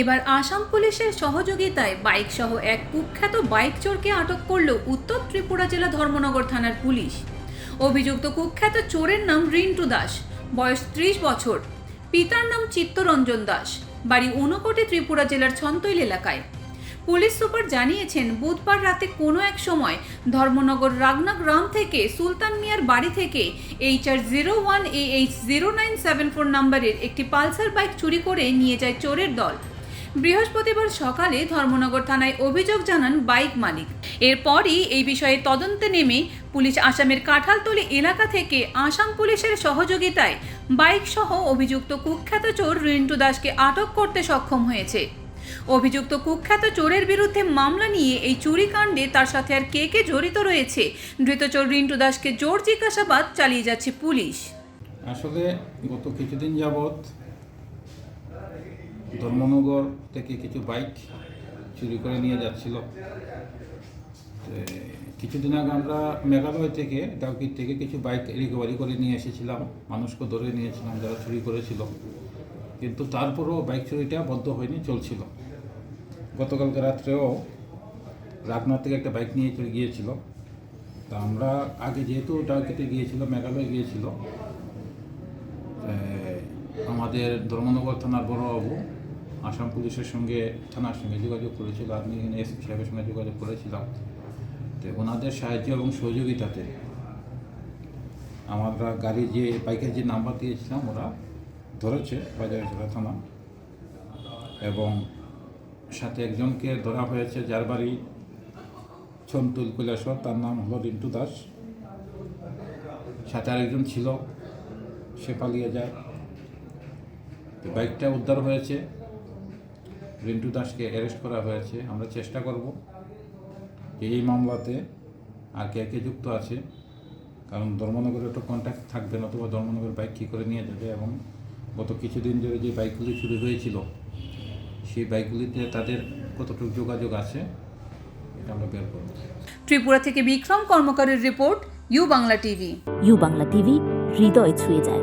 এবার আসাম পুলিশের সহযোগিতায় বাইক সহ এক কুখ্যাত বাইক চোরকে আটক করল উত্তর ত্রিপুরা জেলা ধর্মনগর থানার পুলিশ। অভিযুক্ত কুখ্যাত চোরের নাম রিন্টু দাস, বয়স ত্রিশ বছর। পিতার নাম চিত্তরঞ্জন দাস, বাড়ি ঊনকোটি ত্রিপুরা জেলার ছন্তৈল এলাকায়। পুলিশ সুপার জানিয়েছেন, বুধবার রাতে কোনো এক সময় ধর্মনগর রাগনা গ্রাম থেকে সুলতান মিয়ার বাড়ি থেকে H R zero one H zero nine seven four নাম্বারের একটি পালসার বাইক চুরি করে নিয়ে যায় চোরের দল। বৃহস্পতিবার সকালে ধর্মনগর থানায় অভিযোগ জানান বাইক মালিক। এরপরই এই বিষয়ে তদন্তে নেমে পুলিশ আসামের কাঁঠালতলি এলাকা থেকে আসাম পুলিশের সহযোগিতায় বাইক সহ অভিযুক্ত কুখ্যাত চোর রিন্টু দাসকে আটক করতে সক্ষম হয়েছে। অভিযুক্ত কুখ্যাত চোরের বিরুদ্ধে মামলা নিয়ে এই চুরিকাণ্ডে তার সাথে আর কে কে জড়িত রয়েছে? ধৃত চোর রিন্টু দাসকে জোর জিজ্ঞাসাবাদ চালিয়ে যাচ্ছে পুলিশ। আসলে গত কিছুদিন যাবৎ ধর্মনগর থেকে কিছু বাইক চুরি করে নিয়ে যাচ্ছিল। কিছুদিন আগে আমরা মেঘালয় থেকে ডাউকির থেকে কিছু বাইক রিকভারি করে নিয়ে এসেছিলাম। মানুষকে ধরে নিয়েছিলাম যারা চুরি করেছিল। কিন্তু তারপরেও বাইক চুরিটা বন্ধ হয়নি, চলছিল। গতকালকে রাত্রেও রাগনাথ থেকে একটা বাইক নিয়ে চলে গিয়েছিল। তা আমরা আগে যেহেতু ডাউকিতে গিয়েছিল, মেঘালয় গিয়েছিল আমাদের ধর্মনগর থানার বড়বাবু আসাম পুলিশের সঙ্গে, থানার সঙ্গে যোগাযোগ করেছিল। আমি এখানে এসপি সাহেবের সঙ্গে যোগাযোগ করেছিলাম। তো ওনাদের সাহায্য এবং সহযোগিতাতে আমরা গাড়ি যে, বাইকের যে নাম্বার দিয়েছিলাম, ওরা ধরেছে বাজারজোড়া থানা। এবং সাথে একজনকে ধরা হয়েছে যার বাড়ি ছন্তুল কৈলাসর, তার নাম হলো রিন্টু দাস। সাথে আরেকজন ছিল, সে পালিয়ে যায়। বাইকটা উদ্ধার হয়েছে। রিন্টু দাসকে অ্যারেস্ট করা হয়েছে। আমরা চেষ্টা করব যে এই মামলাতে আর কে কে যুক্ত আছে। কারণ ধর্মনগরের একটা কন্ট্যাক্ট থাকবে নতুবা ধর্মনগর বাইক কী করে নিয়ে যাবে এবং গত কিছুদিন ধরে যে বাইকগুলি চুরি হয়েছিল সেই বাইকগুলিতে তাদের কতটুকু যোগাযোগ আছে এটা আমরা বের করব। ত্রিপুরা থেকে Bikram কর্মকারের report U Bangla TV. U Bangla TV হৃদয় ছুঁয়ে যায়।